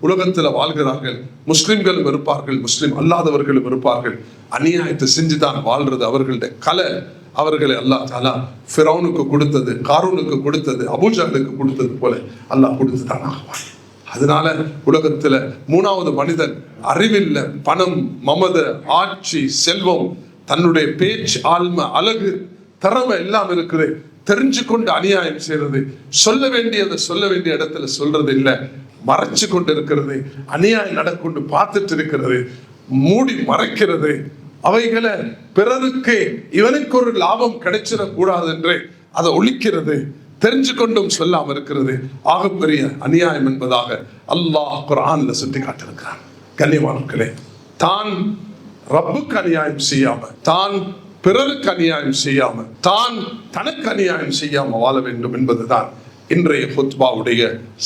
உலகத்தில் வாழ்கிறார்கள். முஸ்லிம்களும் இருப்பார்கள் முஸ்லிம் அல்லாதவர்களும் இருப்பார்கள். அநியாயத்தை செஞ்சுதான் வாழ்றது அவர்களுடைய கலை. அவர்களை அல்லாஹ் தாலா ஃபிரௌனுக்கு கொடுத்தது காரூனுக்கு கொடுத்தது அபூஜாலுக்கு கொடுத்தது போல அல்லாஹ் கொடுத்துதான் ஆகுவான் அதனால உலகத்துல மூணாவது மனிதன் அறிவில்ல பணம் மமத ஆட்சி செல்வம் தன்னுடைய பேச்சு ஆழ்ம அழகு திறமை எல்லாம் இருக்குது. தெரிஞ்சு கொண்டு அநியாயம் செய்யறது சொல்ல வேண்டியதை சொல்ல வேண்டிய இடத்துல சொல்றது இல்லை. மறைச்சு கொண்டு இருக்கிறது அநியாயம் நடக்கொண்டு பார்த்துட்டு இருக்கிறது மூடி மறைக்கிறது அவைகளை பிறருக்கு இவனுக்கு ஒரு லாபம் கிடைச்சிடக்கூடாது என்று அதை ஒழிக்கிறது தெரிஞ்சு கொண்டும் சொல்லாம இருக்கிறது. ஆகப்பெரிய அநியாயம் என்பதாக அல்லாஹ் குரான்ல சுட்டி காட்டிருக்கிறான் கண்ணியமானங்களே தான் ரப்புக்கு அநியாயம் செய்யாம தான் பிறருக்கு அநியாயம் செய்யாம தான் தனக்கு அநியாயம் செய்யாம வாழ வேண்டும் என்பதுதான் இன்றைய ஹுத்பாவுடைய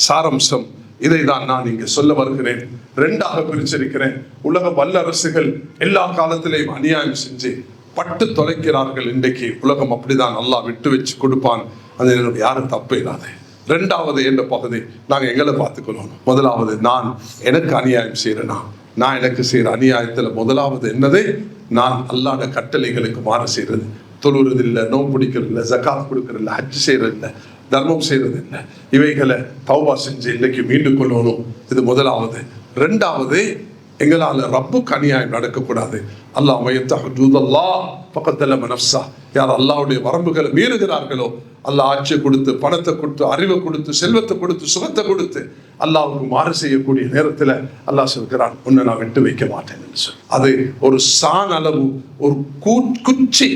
சாரம்சம். இதை தான் நான் இங்கு சொல்ல வருகிறேன். ரெண்டாக பிரிச்சிருக்கிறேன். உலக வல்லரசுகள் எல்லா காலத்திலையும் அநியாயம் செஞ்சு பட்டு தொலைக்கிறார்கள். இன்றைக்கு உலகம் அப்படிதான். நல்லா விட்டு வச்சு கொடுப்பான். அது யாரும் தப்பு இல்லாது. ரெண்டாவது என்ற பகுதி நாங்கள் எங்களை பார்த்துக்கணும். முதலாவது நான் எனக்கு அநியாயம் செய்கிறேன்னா நான் எனக்கு செய்கிற அநியாயத்தில் முதலாவது என்னது? நான் அல்லாத கட்டளைகளுக்கு மாற செய்கிறது தொழுறது இல்லை நோம்பு பிடிக்கிறது இல்லை ஜக்காத் கொடுக்கறது இல்லை ஹஜ் செய்கிறது இல்லை தர்மம் செய்கிறது என்ன? இவைகளை தௌபா செஞ்சு இன்னைக்கு மீண்டு கொள்ளணும். இது முதலாவது. ரெண்டாவது எங்களால் ரப்புக்கு அநியாயம் நடக்கக்கூடாது. அல்லாஹ் மையத்தூதல்லா பக்கத்தில் மனப்சா யார் அல்லாவுடைய வரம்புகளை மீறுகிறார்களோ அல்லாஹ் ஆட்சியை கொடுத்து பணத்தை கொடுத்து அறிவை கொடுத்து செல்வத்தை கொடுத்து சுகத்தை கொடுத்து அல்லாவுக்கு மாறு செய்யக்கூடிய நேரத்தில் அல்லாஹ் சொல்கிறான் உன்னை நான் விட்டு வைக்க மாட்டேன் என்று சொல்லி. அது ஒரு சான் அளவு ஒரு கூ குச்சி.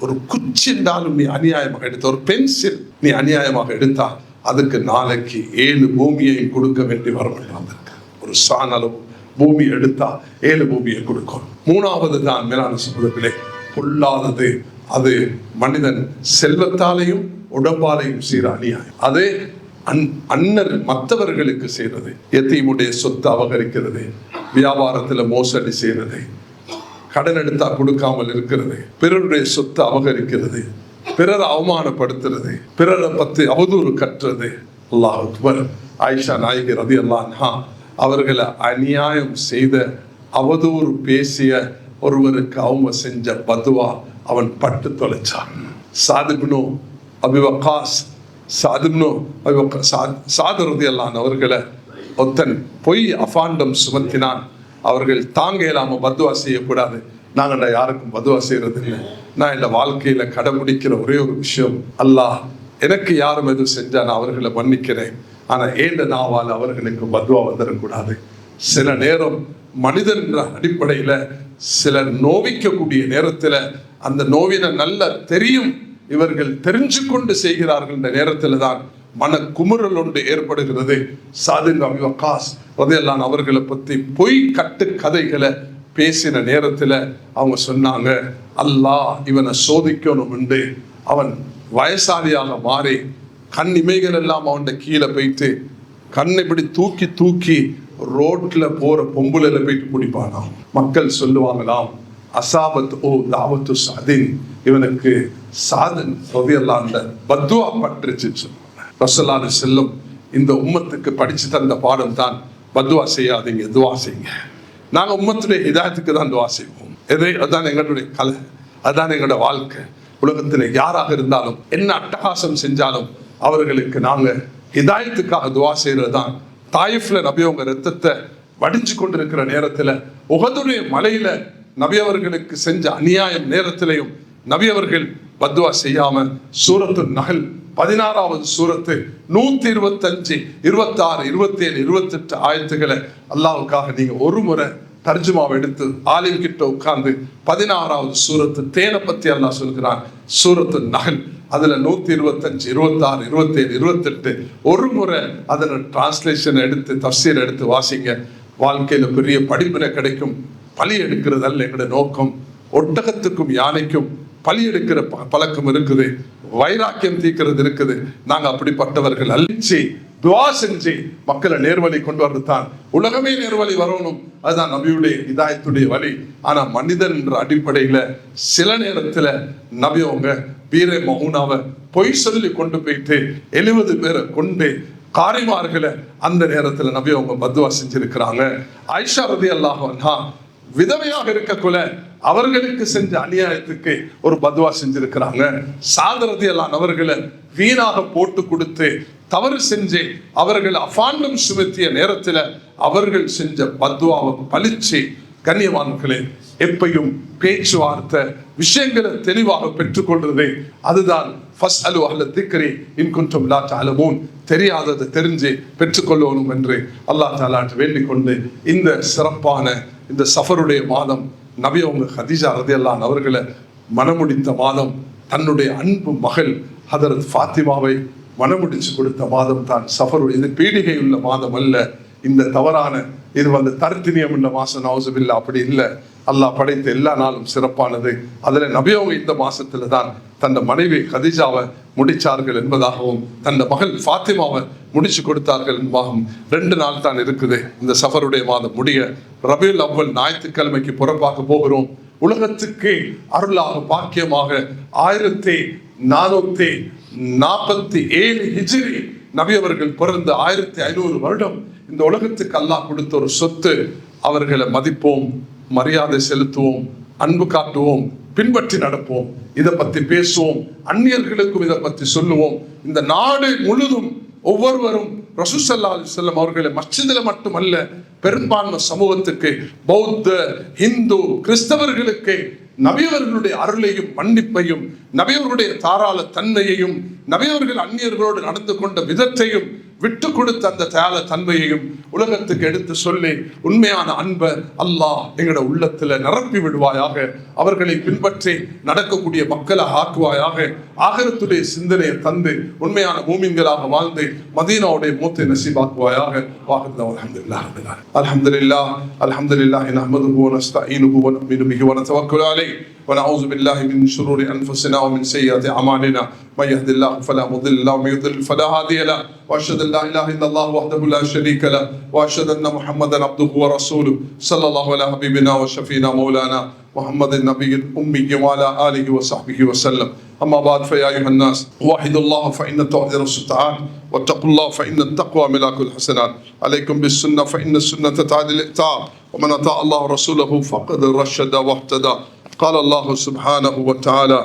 ஒரு குச்சி என்றாலும் நீ அநியாயமாக எடுத்த ஒரு பென்சில். நீ அநியாயமாக எடுத்தால் அதுக்கு நாளைக்கு ஏழு பூமியையும் கொடுக்க வேண்டி வரும் என்று வந்திருக்கு ஒரு சான் அளவு பூமி எடுத்தா ஏழு பூமியை கொடுக்கும். மூணாவது தான் மேலான சமூகத்திலே பொல்லாதது. அது மனிதன் செல்வத்தாலையும் உடம்பாலையும் செய்கிற அநியாயம். அது அன் அன்னர் மற்றவர்களுக்கு செய்கிறது. எத்தையுடைய சொத்து அபகரிக்கிறது. வியாபாரத்தில் மோசடி செய்கிறது. கடன் எடுத்தா கொடுக்காமல் இருக்கிறது. பிறருடைய சொத்தை அபகரிக்கிறது. பிறரை அவமானப்படுத்துறது பிறரை பத்தி அவதூறு கட்டுறது அல்லாஹ் அக்பர். ஆயிஷா நாயகி ரதி அல்லான்ஹா அவர்களை அநியாயம் செய்த அவதூறு பேசிய ஒருவருக்கு அவங்க செஞ்ச பதுவா அவன் பட்டு தொலைச்சான். சாதிப்னோ அபிவகாஸ் சாதிப்னோ அபிவகா சாது ரதி அல்லான் அவர்களை ஒத்தன் பொய் அஃபாண்டம் சுமத்தினான். அவர்கள் தாங்க இல்லாமல் பத்துவா செய்யக்கூடாது. நாங்கள் யாருக்கும் பதுவாக செய்யறது இல்லை நான் இந்த வாழ்க்கையில் கடைபிடிக்கிற ஒரே ஒரு விஷயம் அல்லாஹ் எனக்கு யாரும் எதுவும் செஞ்சால் நான் அவர்களை மன்னிக்கிறேன். ஆனால் ஏண்ட நாவால் அவர்களுக்கு பதுவாக வந்துடக்கூடாது சில நேரம் மனிதன் அடிப்படையில் சில நோவிக்கக்கூடிய நேரத்தில் அந்த நோவினை நல்ல தெரியும். இவர்கள் தெரிஞ்சு கொண்டு செய்கிறார்கள் இந்த நேரத்தில் தான் மன குமுறல் ஒன்று ஏற்படுகிறது. சாதின் அபிவகாஸ் ரதையெல்லாம் அவர்களை பத்தி பொய் கட்டு கதைகளை பேசின நேரத்தில் அவங்க சொன்னாங்க அல்லாஹ் இவனை சோதிக்கணும் உண்டு அவன் வயசாலியாக மாறி கண் இமைகள் எல்லாம் அவன்கிட்ட கீழே போயிட்டு கண்ணை இப்படி தூக்கி தூக்கி ரோட்ல போற பொம்புல போயிட்டு குடிப்பானாம். மக்கள் சொல்லுவாங்களாம் அசாபத் ஓ தாவத்து சாதின். இவனுக்கு சாதன் ரதையெல்லாம் அந்த பத்துவா பற்றுச்சுன்னு சொல்லுவாங்க. ரசல்லான செல்லும் இந்த உம்மத்துக்கு படிச்சு தந்த பாடம் தான் பத்துவா செய்யாதீங்க துவா செய்யுங்க. நாங்கள் உம்மத்துடைய இதாயத்துக்கு தான் துவா செய்வோம். எது? அதான் எங்களுடைய கலை. அதான் எங்களோட வாழ்க்கை. உலகத்தில் யாராக இருந்தாலும் என்ன அட்டகாசம் செஞ்சாலும் அவர்களுக்கு நாங்கள் இதாயத்துக்காக துவா செய்கிறது தான் தாயிஃப்ல நபி அவங்க ரத்தத்தை வடிஞ்சு கொண்டிருக்கிற நேரத்தில் உகதுடைய மலையில நபி அவர்களுக்கு செஞ்ச அநியாயம் நேரத்திலையும் நபி அவர்கள் பத்வா செய்யாம சூரத்து நகல் பதினாறாவது சூரத்து நூத்தி இருபத்தஞ்சு இருபத்தாறு இருபத்தி ஏழு இருபத்தெட்டு ஆயத்துக்களை அல்லாவுக்காக நீங்க ஒரு முறை தர்ஜுமாவை எடுத்து ஆலிம் கிட்ட உட்கார்ந்து பதினாறாவது சூரத்து தேனை பத்தி அல்லாஹ் சொல்கிறான். சூரத்து நகல். அதுல நூத்தி இருபத்தஞ்சு இருபத்தாறு இருபத்தேழு இருபத்தெட்டு ஒரு முறை அதில் டிரான்ஸ்லேஷன் எடுத்து தப்சீர் எடுத்து வாசிங்க. வாழ்க்கையில பெரிய படிப்பினை கிடைக்கும். பலி எடுக்கிறது அல்ல எங்களோட நோக்கம். ஒட்டகத்துக்கும் யானைக்கும் பலி எடுக்கிற ப- பழக்கம் இருக்குது. வைராக்கியம் தீக்கிறது இருக்குது. நாங்கள் அப்படிப்பட்டவர்கள் அழிச்சு துவா செஞ்சு மக்களை நேர்வழி கொண்டு வரதான் உலகமே நேர்வழி வரணும். அதுதான் நபியுடைய இதாயத்துடைய வழி. ஆனா மனிதன் என்ற அடிப்படையில சில நேரத்துல நபி அவங்க வீர மௌனாவை பொய் சொல்லி கொண்டு போயிட்டு எழுபது பேரை கொண்டு காரிமார்களை அந்த நேரத்துல நபி அவங்க பத்வா செஞ்சிருக்கிறாங்க. ஐஷா ரதி அல்லாஹா விதவையாக இருக்கக்குள்ள அவர்களுக்கு செஞ்ச அநியாயத்துக்கு ஒரு பத்வா செஞ்சிருக்கிறாங்க. சாதரதி அல்லான் அவர்களை வீணாக போட்டு கொடுத்து தவறு செஞ்சு அவர்கள் அஃபாண்டம் சுமத்திய நேரத்தில் அவர்கள் செஞ்ச பத்வாவை பழிச்சு கண்ணியவான்களே எப்பையும் பேச்சுவார்த்தை விஷயங்களை தெளிவாக பெற்றுக்கொள்றது அதுதான். ஃபஸ்ட் அலு திக்ரி இன் லா தஅலமூன். தெரியாததை தெரிஞ்சு பெற்றுக்கொள்ளணும் என்று அல்லாஹ் தாலாட்டு வேண்டிக் கொண்டு இந்த சிறப்பான இந்த சஃபருடைய மாதம் நபி அவங்க ஹதீஜா ரதியல்லான் அவர்களை மனமுடித்த மாதம் தன்னுடைய அன்பு மகள் ஹதரத் ஃபாத்திமாவை மனமுடிச்சு கொடுத்த மாதம் தான் சஃபருடைய இது பீடிகை உள்ள மாதம் அல்ல. இந்த தவறான இது வந்து தர்த்தினியம் உள்ள மாசம் நவசுபில்லா அப்படி இல்லை. அல்லாஹ் படைத்த எல்லா நாளும் சிறப்பானது. அதில் நபியவங்க இந்த மாசத்துல தான் தன் மனைவி கதிஜாவை முடிச்சார்கள் என்பதாகவும் தன் மகள் ஃபாத்திமாவை முடிச்சு கொடுத்தார்கள் என்பதாகவும் ரெண்டு நாள் தான் இருக்குது. இந்த சஃபருடைய மாதம் முடிய ரபியுல் அவ்வல் ஞாயிற்றுக்கிழமைக்கு புறப்பாக போகிறோம். உலகத்துக்கு அருளாக பாக்கியமாக ஆயிரத்தி நானூத்தி நாற்பத்தி ஏழு ஹிஜிரி நபி அவர்கள் பிறந்த ஆயிரத்தி ஐநூறு வருடம் இந்த உலகத்துக்கு அல்லாஹ் கொடுத்த ஒரு சொத்து. அவர்களை மதிப்போம் மரியாதை செலுத்துவோம் அன்பு காட்டுவோம் பின்பற்றி நடப்போம். இதை பற்றி பேசுவோம். அந்நியர்களுக்கும் இதை பற்றி சொல்லுவோம். இந்த நாடு முழுதும் ஒவ்வொருவரும் ரசூசல்லா செல்லம் அவர்களை மச்சிதில் மட்டுமல்ல பெரும்பான்மை சமூகத்துக்கு பௌத்த இந்து கிறிஸ்தவர்களுக்கு நபியவர்களுடைய அருளையும் மன்னிப்பையும் நபியவர்களுடைய தாராள தன்மையையும் நபியவர்கள் அந்நியர்களோடு நடந்து கொண்ட விதத்தையும் விட்டு கொடுத்த அந்த தேல தன்மையையும் உலகத்துக்கு எடுத்து சொல்லி உண்மையான அன்பை அல்லாஹ் எங்களோட உள்ளத்துல நிரப்பி விடுவாயாக அவர்களை பின்பற்றி நடக்கக்கூடிய மக்களை ஆக்குவாயாக ஆகரத்துடைய சிந்தனையை தந்து உண்மையான பூமிங்களாக வாழ்ந்து மதீனாவுடைய وانطي نصيبك ويا واخذ دعوانا الحمد لله رب العالمين. الحمد لله الحمد لله نحمده ونستعينه ونؤمن به ونتوكل عليه. ونعوذ بالله من شرور أنفسنا ومن سيئات أعمالنا. من يهد الله فلا مضل له ومن يضلل فلا هادي له. وأشهد أن لا إله إلا الله وحده لا شريك له. وأشهد أن محمدا عبده ورسوله. صلى الله على حبيبنا وشفينا مولانا محمد النبي الامي وعلى اله وصحبه وسلم اما بعد فيا ايها الناس وحدوا الله فان تعذر الستعان واتقوا الله فان التقوى ملاك الحسنات عليكم بالسنه فان السنة تعدل الاطاعه ومن اطاع الله ورسوله فقد رشد واهتدى قال الله سبحانه وتعالى